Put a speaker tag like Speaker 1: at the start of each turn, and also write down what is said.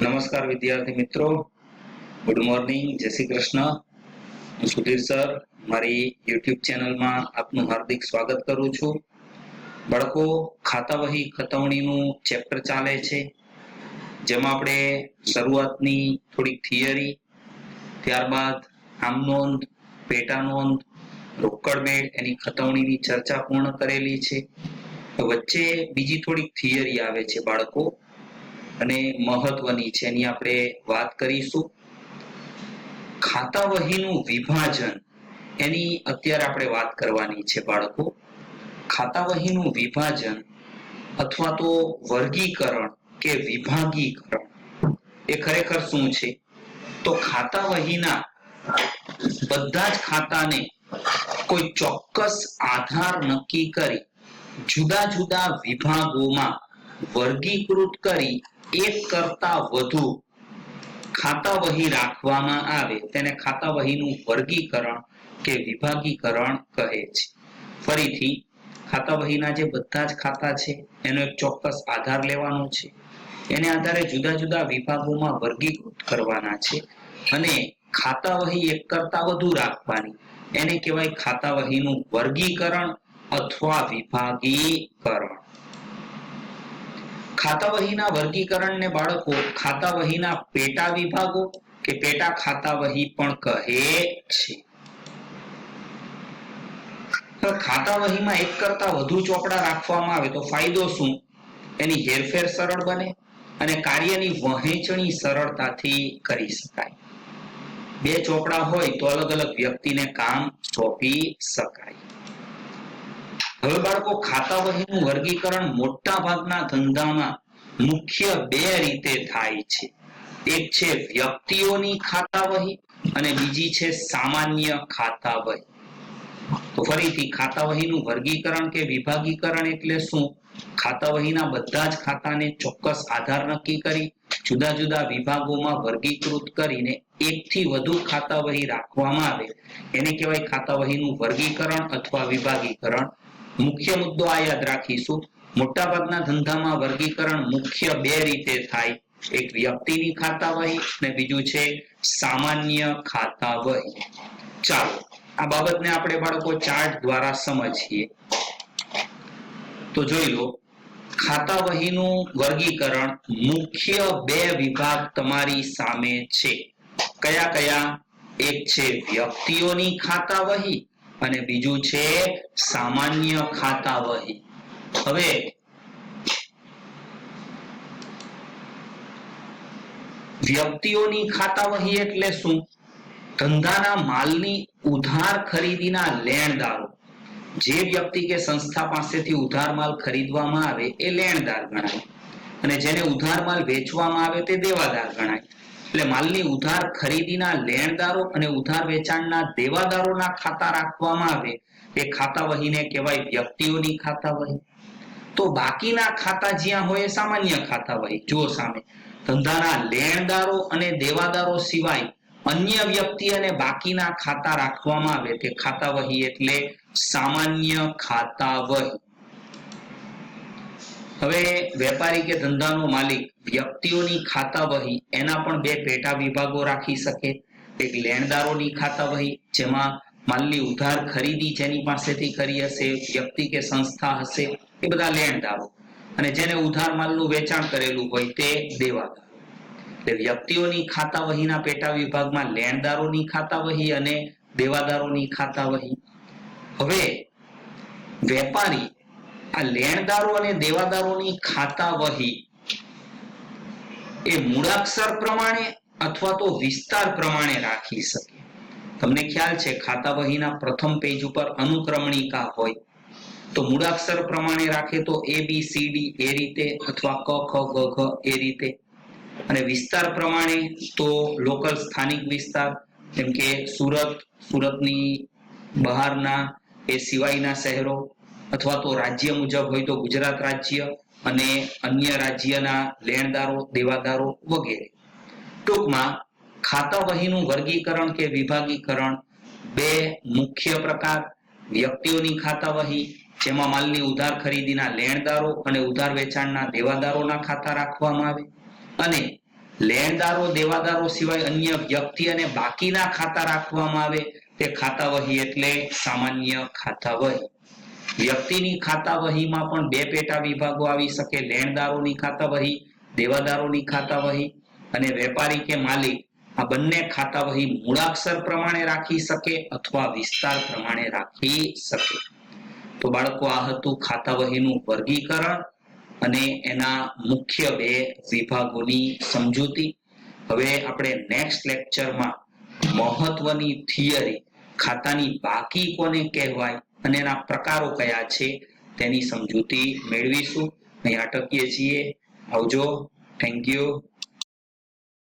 Speaker 1: નમસ્કાર વિદ્યાર્થી મિત્રો. ગુડ મોર્નિંગ જય શ્રી કૃષ્ણ. હું સુધીર સર. મારી યુટ્યુબ ચેનલમાં આપનું હાર્દિક સ્વાગત કરું છું. બાળકો ખાતા વહી ખતવણીનું ચેપ્ટર ચાલે છે. જેમાં આપણે શરૂઆતની થોડીક થિયરી, ત્યારબાદ આમ નોંધ, પેટા નોંધ, રોકડ બેડ એની ખતવણીની ચર્ચા પૂર્ણ કરેલી છે. વચ્ચે બીજી થોડીક થિયરી આવે છે બાળકો. અને મહત્વની છે. એની આપણે વાત કરીશું. ખાતા વહીનું વિભાજન, એની અત્યારે આપણે વાત કરવાની છે બાળકો. ખાતા વહીનું વિભાજન અથવા તો વર્ગીકરણ કે વિભાગીકરણ, એ ખરેખર શું છે? તો ખાતા વહીના બધા જ ખાતાને કોઈ ચોક્કસ આધાર નક્કી કરી જુદા જુદા વિભાગોમાં વર્ગીકૃત કરી એક કરતા વધુ ખાતા વહી રાખવામાં આવે. તેને ખાતા વહીનું વર્ગીકરણ કે વિભાગીકરણ કહે છે. ફરીથી ખાતા વહીના જે બધા જ ખાતા છે, એનો એક ચોક્કસ આધાર લેવાનો છે. એને આધારે જુદા જુદા વિભાગોમાં વર્ગીકૃત કરવાના છે અને ખાતા વહી એક કરતા વધુ રાખવાની. એને કહેવાય ખાતા વહીનું વર્ગીકરણ અથવા વિભાગીકરણ. ખાતા વહીના વર્ગીકરણને બાળકો ખાતા વહીના પેટા વિભાગો કે પેટા ખાતા વહી પણ કહે છે. ખાતા વહીમાં એક કરતા વધુ ચોપડા રાખવામાં આવે તો ફાયદો શું? એની હેરફેર સરળ બને અને કાર્યની વહેંચણી સરળતાથી કરી શકાય. બે ચોપડા હોય તો અલગ અલગ વ્યક્તિને કામ સોંપી શકાય. હવે બાળકો ખાતા વહીનું વર્ગીકરણ મોટા ભાગના ધંધામાં મુખ્ય બે રીતે થાય છે. એક છે વ્યક્તિઓની ખાતા વહી અને બીજી છે સામાન્ય ખાતા વહી. તો ફરીથી ખાતા વહીનું વર્ગીકરણ કે વિભાગીકરણ એટલે શું? ખાતા વહીના બધા જ ખાતાને ચોક્કસ આધાર નક્કી કરી, જુદા જુદા વિભાગોમાં વર્ગીકૃત કરીને એકથી વધુ ખાતા વહી રાખવામાં આવે. એને કહેવાય ખાતા વહીનું વર્ગીકરણ અથવા વિભાગીકરણ. મુખ્ય મુદ્દો આ યાદ રાખીશું. મોટાભાગના ધંધામાં વર્ગીકરણ મુખ્ય બે રીતે થાય. એક વ્યક્તિની ખાતા વહી અને બીજું છે સામાન્ય ખાતા વહી ચાલો, આ બાબતને આપણે બાળકો ચાર્ટ દ્વારા સમજીએ. તો જોઈ લો ખાતા વહીનું વર્ગીકરણ મુખ્ય બે વિભાગ તમારી સામે છે. કયા કયા? એક છે વ્યક્તિઓની ખાતા વહી અને બીજું છે સામાન્ય ખાતા વહી. હવે વ્યક્તિઓની ખાતા વહી એટલે શું? ધંધાના માલની ઉધાર ખરીદીના લેણદારો. જે વ્યક્તિ કે સંસ્થા પાસેથી ઉધાર માલ ખરીદવામાં આવે એ લેણદાર ગણાય. અને જેને ઉધાર માલ વેચવામાં આવે તે દેવાદાર ગણાય. એટલે માલની ઉધાર ખરીદીના લેણદારો અને ઉધાર વેચાણના દેવાદારોના ખાતા રાખવામાં આવે. એ ખાતા વહીને કહેવાય વ્યક્તિઓની ખાતા વહી. તો બાકીના ખાતા જ્યાં હોય સામાન્ય ખાતા વહી. જુઓ સામે. ધંધાના લેણદારો અને દેવાદારો સિવાય અન્ય વ્યક્તિ અને બાકીના ખાતા રાખવામાં આવે. તે ખાતા વહી એટલે સામાન્ય ખાતા વહી. હવે વેપારી કે ધંધાનો માલિક વ્યક્તિઓની ખાતા વહી એના પણ બે પેટા વિભાગો રાખી શકે. એક લેણદારોની ખાતા વહી, જેમાં માલની ઉધાર ખરીદી જેની પાસેથી કરી હશે, વ્યક્તિ કે સંસ્થા હશે, એ બધા લેણદારો. અને જેને ઉધાર માલનું વેચાણ કરેલું હોય તે દેવાદાર. એટલે વ્યક્તિઓની ખાતા વહીના પેટા વિભાગમાં લેણદારોની ખાતા વહી અને દેવાદારોની ખાતા વહી. હવે વેપારી આ લેણદારો અને દેવાદારોની ખાતા વહી એ મૂળાક્ષર પ્રમાણે અથવા તો વિસ્તાર પ્રમાણે રાખી શકે. તમને ખ્યાલ છે ખાતા વહીના પ્રથમ પેજ ઉપર અનુક્રમણિકા હોય, તો મૂળાક્ષર પ્રમાણે રાખે તો એ બી સી ડી એ રીતે અથવા ક, ખ, ગ, ઘ એ રીતે. અને વિસ્તાર પ્રમાણે તો લોકલ સ્થાનિક વિસ્તાર, જેમ કે સુરત, સુરતની બહારના એ સિવાયના શહેરો અથવા તો રાજ્ય મુજબ હોય તો ગુજરાત રાજ્ય અને અન્ય રાજ્યના લેણદારો, દેવાદારો વગેરે. ટૂંકમાં, ખાતા વહીનું વર્ગીકરણ કે વિભાગીકરણ બે મુખ્ય પ્રકાર. વ્યક્તિઓની ખાતા વહી, જેમાં માલની ઉધાર ખરીદીના લેણદારો અને ઉધાર વેચાણના દેવાદારોના ખાતા રાખવામાં આવે. અને લેણદારો, દેવાદારો સિવાય અન્ય વ્યક્તિ અને બાકીના ખાતા રાખવામાં આવે. તે ખાતા વહી એટલે સામાન્ય ખાતા વહી. વ્યક્તિની ખાતા વહીમાં પણ બે પેટા વિભાગો આવી શકે. લેણદારોની ખાતા વહી દેવાદારોની ખાતા વહી અને વેપારી કે માલિક. આ બંને ખાતા વહી મૂળાક્ષર પ્રમાણે રાખી શકે અથવા વિસ્તાર પ્રમાણે રાખી શકે. તો બાળકો, આ હતું ખાતા વહીનું વર્ગીકરણ અને એના મુખ્ય બે વિભાગોની સમજૂતી. હવે આપણે નેક્સ્ટ લેક્ચરમાં મહત્વની થિયરી ખાતાની બાકી કોને કહેવાય? અને એના પ્રકારો કયા છે તેની સમજૂતી મેળવીશું. અહીં અટકીએ છીએ. આવજો. Thank you